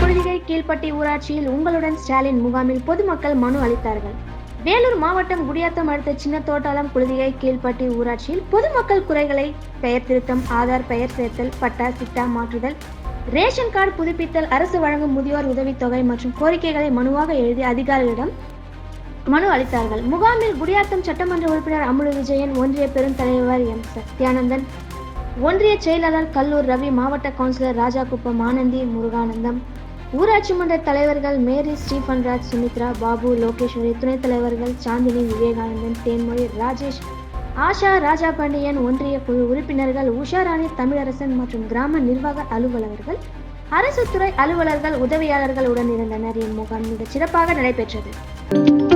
குளிகை கீழ்பட்டி ஊராட்சியில் உங்களுடன் ஸ்டாலின் முகாமில் பொதுமக்கள் மனு அளித்தார்கள். வேலூர் மாவட்டம் குடியாத்தம் அடுத்த சின்ன தோட்டாளம் குளிகை கீழ்பட்டி ஊராட்சியில் பொதுமக்கள் குறைகளை பெயர் திருத்தம் ஆதார் பெயர் சேர்த்தல் பட்டா சிட்டா மாற்றுதல் ரேஷன் கார்டு புதுப்பித்தல் அரசு வழங்கும் முதியோர் உதவித்தொகை மற்றும் கோரிக்கைகளை மனுவாக எழுதி அதிகாரிகளிடம் மனு அளித்தார்கள். முகாமில் குடியாத்தம் சட்டமன்ற உறுப்பினர் அமுலு விஜயன் ஒன்றிய பெருந்தலைவர் எம். சத்யானந்தன் ஒன்றிய செயலாளர் கல்லூர் ரவி மாவட்ட கவுன்சிலர் ராஜாகுப்பம் ஆனந்தி முருகானந்தம் ஊராட்சி மன்ற தலைவர்கள் மேரி ஸ்டீஃபன்ராஜ் சுமித்ரா பாபு லோகேஸ்வரி துணைத் தலைவர்கள் சாந்தினி விவேகானந்தன் தேன்மொழி ராஜேஷ் ஆஷா ராஜா பாண்டியன் ஒன்றிய குழு உறுப்பினர்கள் உஷாராணி தமிழரசன் மற்றும் கிராம நிர்வாக அலுவலர்கள் அரசு துறை அலுவலர்கள் உதவியாளர்கள் உடன் இருந்தனர். இம்முகாம் மிகச் சிறப்பாக நடைபெற்றது.